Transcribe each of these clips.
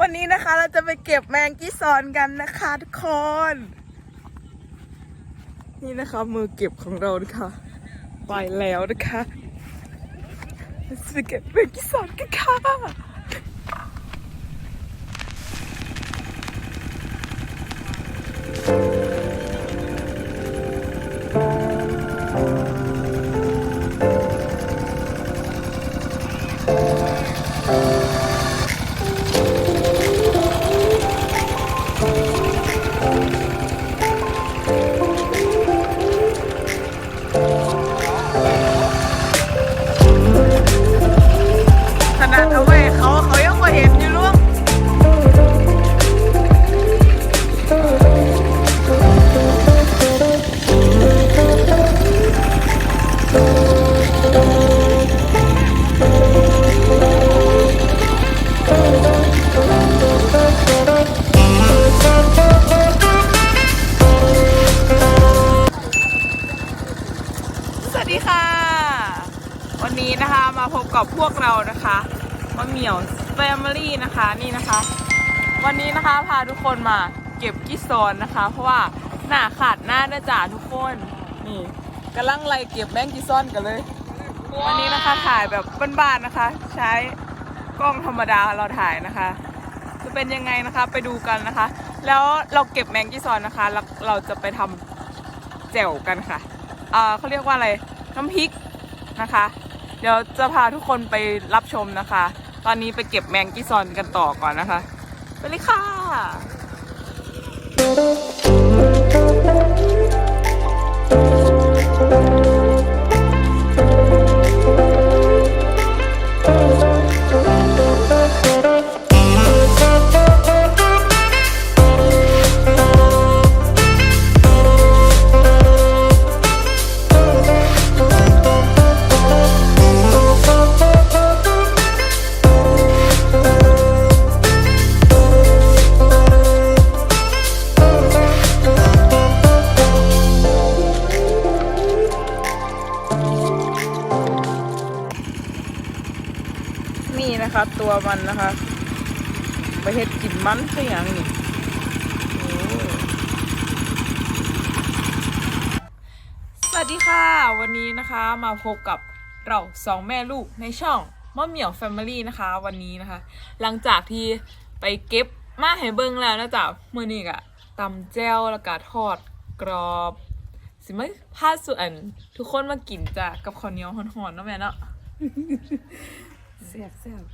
วันนี้นะคะเราจะไปเก็บแมงกี้ซอนกันนะคะทุกคน นี่นะคะมือเก็บของเรานะคะไปแล้วนะคะเราจะเก็บแมงกี้ซอนกันค่ะาทุกคนมาเก็บกิซอนนะคะ เพราะว่าหน้าขาดหน้านะจ๊ะทุกคนนี่กำลังไล่เก็บแมงกิซอนกันเลย วันนี้นะคะถ่ายแบบบ้านๆนะคะ ใช้กล้องธรรมดาเราถ่ายนะคะ จะเป็นยังไงนะคะไปดูกันนะคะ แล้วเราเก็บแมงกิซอนนะคะแล้วเราจะไปทำแจ่วกันค่ะอ่าเขาเรียกว่าอะไรน้ำพริกนะคะ เดี๋ยวจะพาทุกคนไปรับชมนะคะ ตอนนี้ไปเก็บแมงกิซอนกันต่อก่อนนะคะ เลยค่ะ มันนะคะไปเฮ็ดกินมันคือย่างนี้สวัสดีค่ะ วันนี้นะคะมาพบกับเราสองแม่ลูกในช่องมะเหมี่ยวแฟมิลี่นะคะ วันนี้นะคะ หลังจากที่ไปเก็บมาให้เบิ้งแล้วนะจ๊ะมือนี้กะตำแจ้วแล้วก็ทอดกรอบ สิไมาพลาดส่วนทุกคนมากินจ้ะกับข้าวเหนียวหอนๆนะแม่เนาะ ซ่บแซ่บ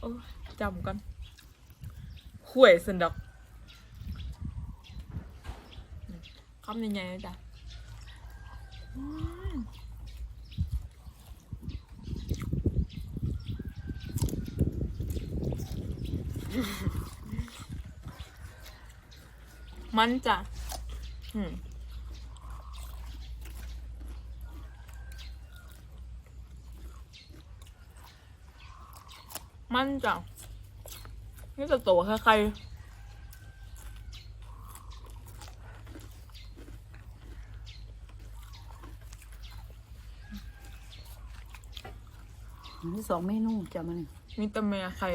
โอ้ยจำกันห่วยสันดอกคำยังไงนะจ๊ะอืมมันจ้ะอืม มันจ้ะนี่จะโตคล้ายมีสองเมนูจ้ะมันๆมีแต่แม่ไข่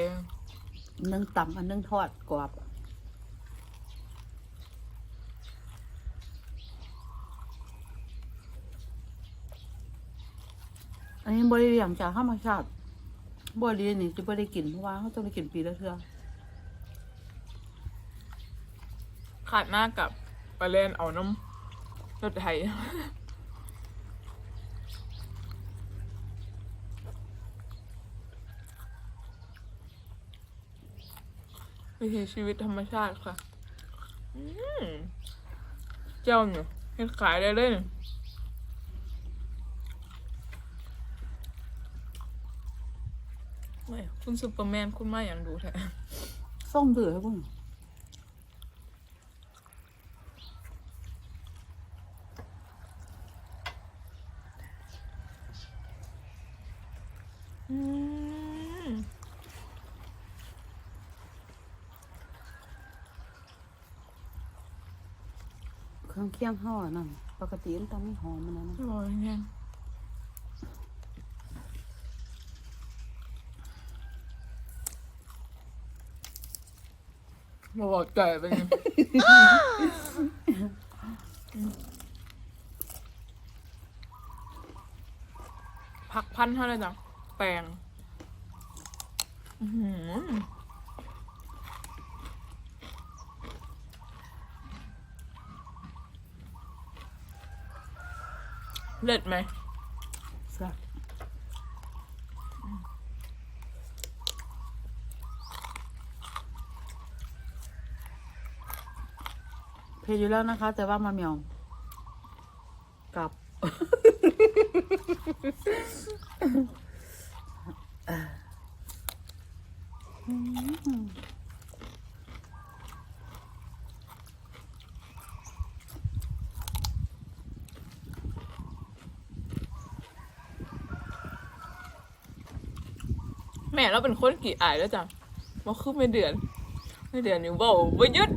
อันนึงต่ำอันนึงทอดกรอบอันนี้บริเลียงจากธรรมชาติ บริเลีนี่จะบริกินเพราะว่าเขาต้องได้กินปีละเทื่อขาดหน้ากกับไปเล่นเอาน้ำรถไทยวิถีชีวิตธรรมชาติค่ะ อืมเจ้าเนี่ยเห็นขายได้เลยเนี่ย เว้ยคุณซูเปอร์แมนคุณมาอย่างดูแท้ส้มเดือดให้พวกอืมเครื่องเคียงห่อนั่นปกติมันต้องมีหอมมันนะนะ อร่อยแน่ มาบอกไก่เป็นไงผักพันเท่าไหร่จ้ะแปลงอื้อหือเล็ดไหม แซ่บ เผ็ดอยู่แล้วนะคะ แต่ว่ามันเหมียวกลับ แม่เราเป็นคนกี่อายแล้วจ้ะว่าคือไม่เดือน ไม่เดือนนี่บอกว่ายึด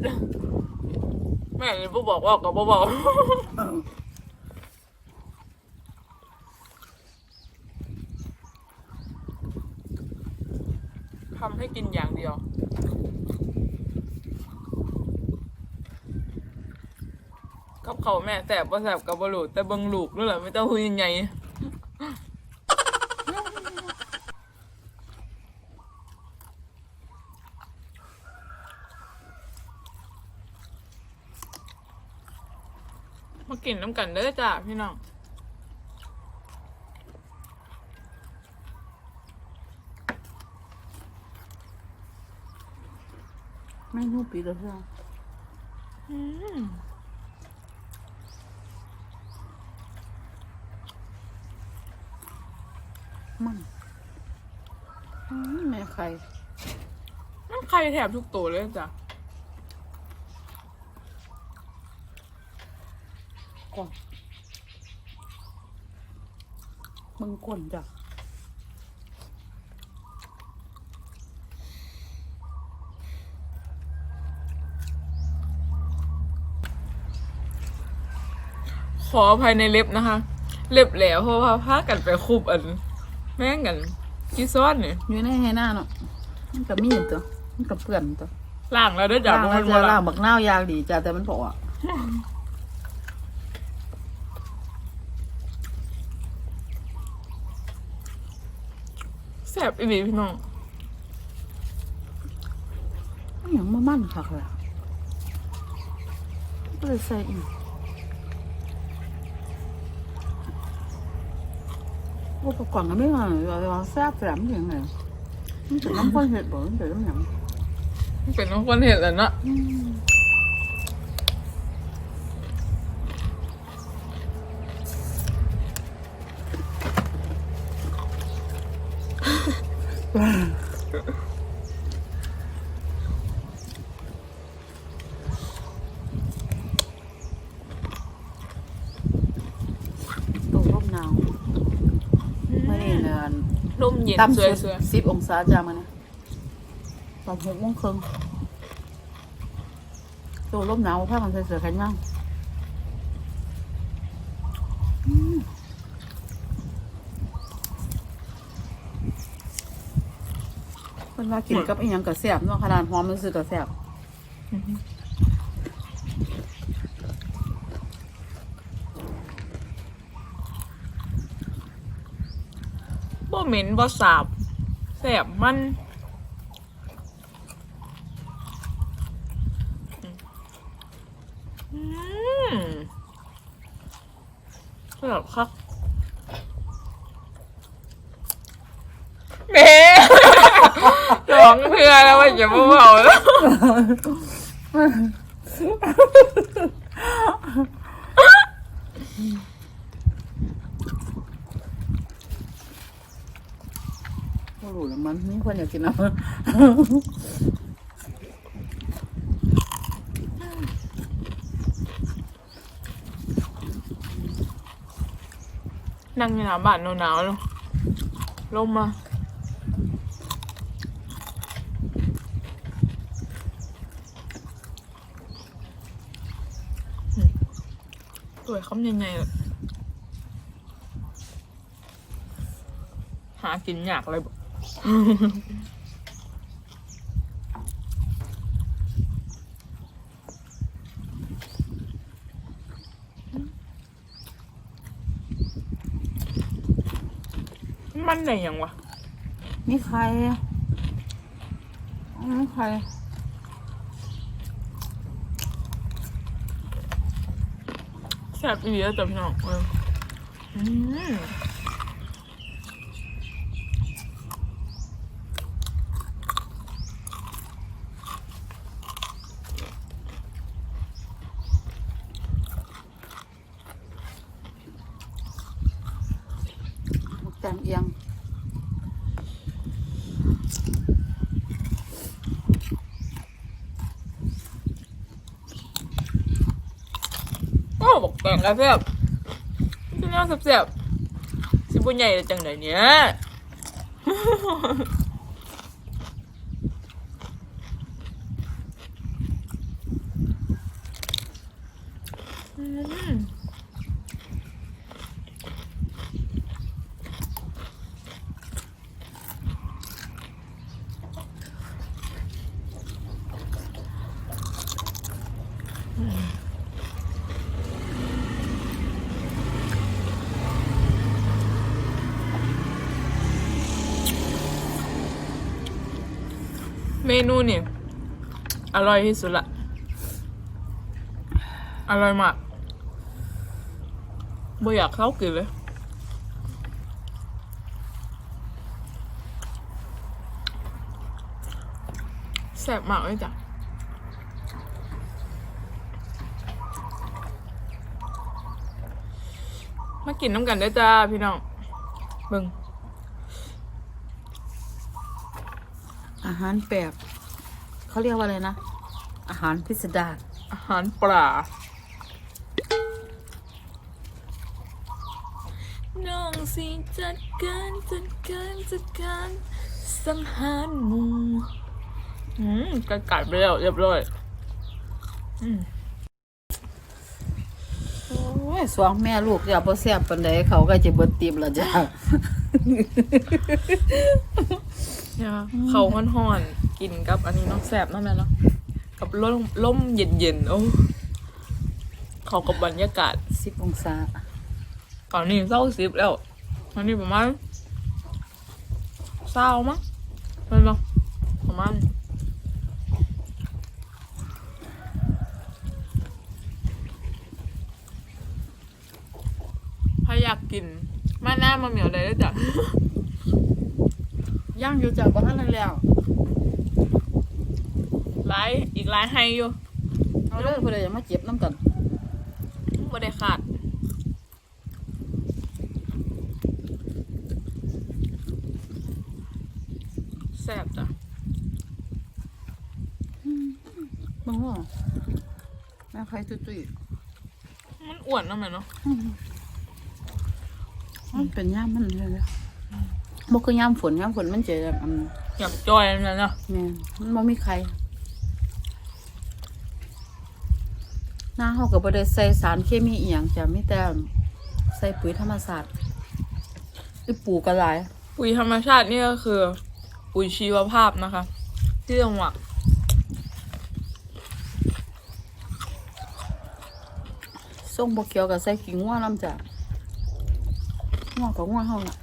แม่เลยผู้บอกว่ากับบ่บอกทำให้กินอย่างเดียวกับเขาแม่แสบบ่แสบกับบลูแต่เบิงลูกนู่นแหละไม่ต้องคุยยังไง มากิ นน้ำกันเด้อจ้าพี่น้องไม่นูปีแล้วใช่ไหมอืมมันอืมแม่ไข่มันใครแถบทุกตัวเลยจ้ะ ก่อนมึงก่นจ้ะขออภัยในเล็บนะคะ เล็บแหลวเพราะว่าพากันไปคูบอัน แม่งกันกี่ซ้อนเนี่ยอยู่ในให้หน้าเนาะมันก็มีตัวมันก็เปื่อนตัวล่างแล้วเด้อจ้ะล่างบ่แล้มัวนจะบ่ล่าล่างงบักนาวยาวดีจ้ะแต่มันพออ่ แสบอีหลีพี่น้องมันอย่างมันมันคักเลยก็เลยใส่อีกว่าประกอบกันไม่เหรอเราแซ่บแสบมันอย่างไงมันเป็นน้ำข้นเห็ดบ่มันเป็นน้ำหยังเป็นน้องคนเห็นแล้วเนาะ อืม ตัวร่มหนาวไม่ได้เนินลมเย็นต่ำสสุวดยสิบองศาจ้ามันนะตอนหกโมงครึ่งตัวร่มหนาวผ้ามันใส่เสื้อแขนยาว เป็นว่ากินกับอีหยังกับแซ่บเนาะขนาดหอมมันซื้อกับแซ่บบ่เหม็นบ่สาบแสบมันอืมแบบคักเม ร้องเพื่อแล้วว่าอย่ามาเบาแล้วโอ้โหแล้วมันนี่คนอยากกินเอานั่งอยู่หน้าบ้านหนาวๆเลยลมมา เขายังไง หากินยากเลยมันไหนยังวะ นี่ใครนี่ใคร แซ่บอีเดียแต่พี่น้องเอออืม หมกแตงเอียง โอ้ บอกแกงกระแซ่บที่นี่แซ่บๆสิบุญใหญ่จังไหนเนี่ยอืม เมนูนี่อร่อยที่สุดละ อร่อยมากบ่อยากเข้ากินเลย แซ่บมากเลยจ้ะมากินน้ำกันได้จ้าพี่น้องเบิ่ง อาหารแปลกเขาเรียกว่าอะไรนะ อาหารพิสดารอาหารปลา น้องสิจัดการจัดการจัดการสังหารหมูอืมกัดกัดไปแล้วเรียบร้อยอืมโอ้ยสองแม่ลูกอย่าบ่แซ่บปานใดเขาก็จะเบิดติมแล้วจ้ะเนี่ยเขาห่อนๆกินกับอันนี้เนาะแสบเนาะแม่เนาะกับลมลมเย็นๆโอ้เขากับบรรยากาศสิบองศาตอนนี้เศร้าสิบแล้วตอนนี้ประมาณเศร้ามั้งเป็นเนาะประมาณถ้าอยากกินมาหน้ามาเหมียวได้เลยจ้ะ ย่างอยู่จ้ะบ่ทันได้แล้วไลฟ์อีกไลฟ์ให้อยู่เอาเลยเพื่อจะมาเจ็บน้ำกันไม่ได้ขาดแซ่บจ้ะมึงว่าแม่ใครตุ้ยมันอ้วนเนาะแม่เนาะๆมันเป็นย่ามมันเลยนะ บ่คือย่ามฝนย่ามฝนมันจะแบบอันอยากจอยนั่นเนาะแม่นมันบ่มีใคร หน้าเฮาก็บ่ได้ใส่สารเคมีอีหยังจ้ะมีแต่ใส่ปุ๋ยธรรมชาติอีปลูกก็หลายปุ๋ยธรรมชาตินี่ก็คือ ปุ๋ยชีวภาพนะคะ ที่จังหวัดส่งบ่เกี่ยวกับใส่ขี้งัวนํจ้ะงัวก็งัวเฮาล่ะ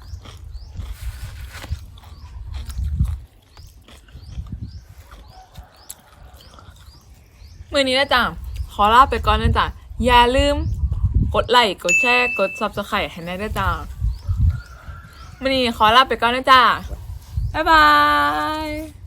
มือนี้นะจ๊ะขอลาไปก่อนนะจ๊ะอย่าลืม กดไลค์กดแชร์กดซับสไครต์ให้ได้นะจ๊ะมือนี้ขอลาไปก่อนนะจ๊ะบ๊ายบาย